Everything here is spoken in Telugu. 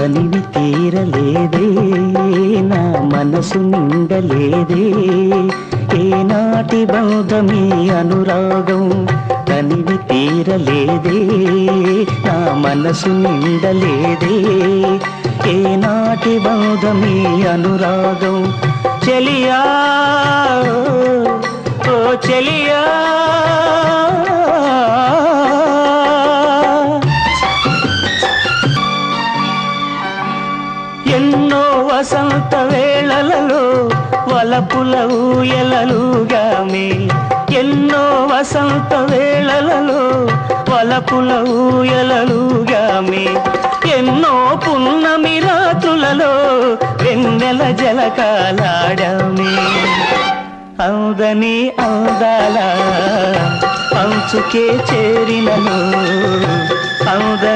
తనివి తీరలేదే నా మనసు నిండలేదే. ఏనాటి బంధమీ అనురాగం తనివి తీరలేదే నా మనసు నిండలేదే. ఏనాటి బంధమీ అనురాగం చెలియా ఓ చెలియా. ఎన్నో వసంత వేళలలో వలపుల ఊయలలుగామే ఎన్నో వసంత వేళలలో వలపుల ఊయలలుగామే ఎన్నో పున్నమి రాత్రులలో వెన్నెల జలకాలాడమే అందని అందాల అంచుకే చేరినను. అందని